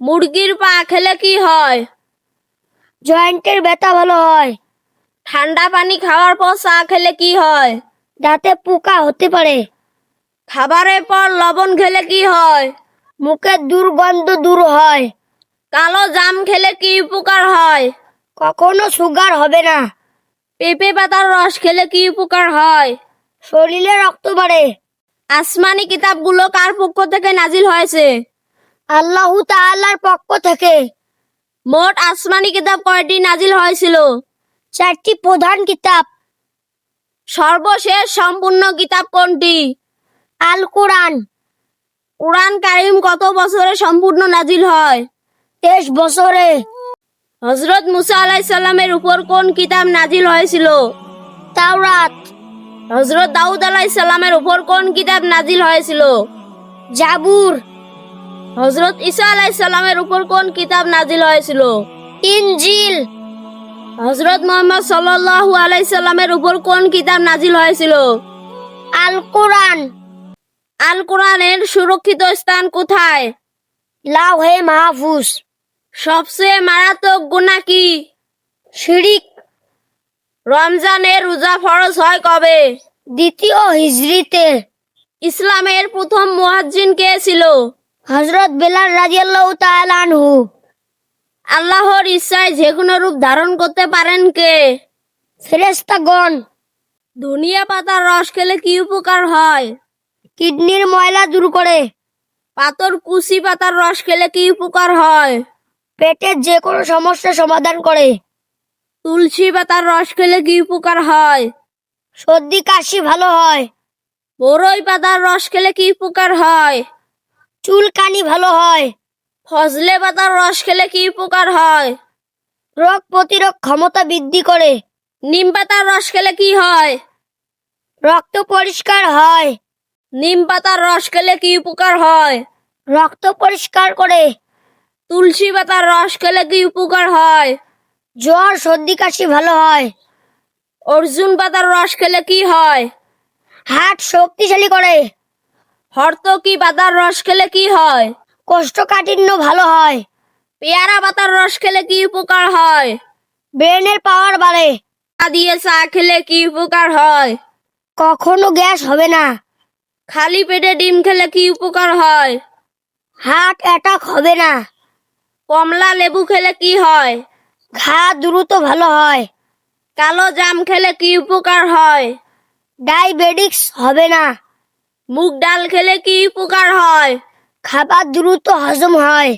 মুরগির পা খেলে কি হয়? জয়েন্টের ব্যথা ভালো হয়। ঠান্ডা পানি খাওয়ার পর চা খেলে কি হয়? দাঁতে পোকা হতে পারে। খাবারের পর লবণ খেলে কি হয়? মুখের দুর্গন্ধ দূর হয়। কালো জাম খেলে কি উপকার হয়? কখনো সুগার হবে না। পেঁপে পাতার রস খেলে কি উপকার হয়? শরীরে রক্ত বাড়ে। আসমানি কিতাবগুলো কার পক্ষ থেকে নাজিল হয়েছে? আল্লাহ তাআলার পক্ষ থেকে মোট আসমানি কিতাব কয়টি নাজিল হয়েছিল? চারটি প্রধান কিতাব। সর্বশেষ সম্পূর্ণ কিতাব কোনটি? আল কোরআন কোরআন কারিম কত বছরে সম্পূর্ণ নাজিল হয়? তেইশ বছরে। হজরত মুসা আলাইসাল্লামের উপর কোন কিতাব নাজিল হয়েছিল? তাওরাত। হজরত দাউদ আলাইসাল্লামের উপর কোন কিতাব নাজিল হয়েছিল? জাবুর। হজরত ঈসা আলাইসাল্লামের উপর কোন কিতাব নাজিল হয়েছিল? ইনজিল। হজরত মোহাম্মদ সাল্লাল্লাহু আলাইসাল্লামের উপর কোন কিতাব নাজিল হয়েছিল? আল কোরআন আল কোরআনের সুরক্ষিত স্থান কোথায়? লাউহে মাহফুজ। সবচেয়ে মারাত্মক গুণা কি? শিরিক। রমজানের রোজা ফরজ হয় কবে? দ্বিতীয় হিজরিতে। ইসলামের প্রথম মুয়াজ্জিন কে ছিল? হজরত বেলাল রাজিয়াল্লাহু আনহু। আল্লাহর ইচ্ছায় যে কোনো রূপ ধারণ করতে পারেন কে? ফেরেশতাগণ। ধনিয়া পাতার রস খেলে কি উপকার হয়? কিডনির ময়লা দূর করে। পাতর কুচি পাতার রস খেলে কি উপকার হয়? পেটের যে কোনো সমস্যা সমাধান করে। তুলসী পাতার রস খেলে কি উপকার হয়? সর্দি, কাশি ভালো হয়। বরই পাতার রস খেলে কি উপকার হয়? চুলকানি ভালো হয়। ফজলে পাতার রস খেলে কি উপকার হয়? রোগ প্রতিরোধ ক্ষমতা বৃদ্ধি করে। নিম পাতার রস খেলে কি হয়? রক্ত পরিষ্কার হয়। নিম পাতার রস খেলে কি উপকার হয়? রক্ত পরিষ্কার করে। তুলসী পাতার রস খেলে কি উপকার হয়? জ্বর সর্দি কাশি ভালো হয়। অর্জুন পাতার রস খেলে কি হয়? হার্ট শক্তিশালী করে। হর্তকি পাতার রস খেলে কি হয়? কোষ্ঠকাঠিন্য ভালো হয়। পেয়ারা পাতার রস খেলে কি উপকার হয়? ব্রেনের পাওয়ার বাড়ে। চা দিয়ে চা খেলে কি উপকার হয়? কখনো গ্যাস হবে না। খালি পেটে ডিম খেলে কি উপকার হয়? হার্ট অ্যাটাক হবে না। কমলা লেবু খেলে কি হয়? ঘা দ্রুত ভালো হয়। কালো জাম খেলে কি উপকার হয়? ডায়াবেটিক্স হবে না। মুগ ডাল খেলে কি উপকার হয়? খাবার দ্রুত হজম হয়।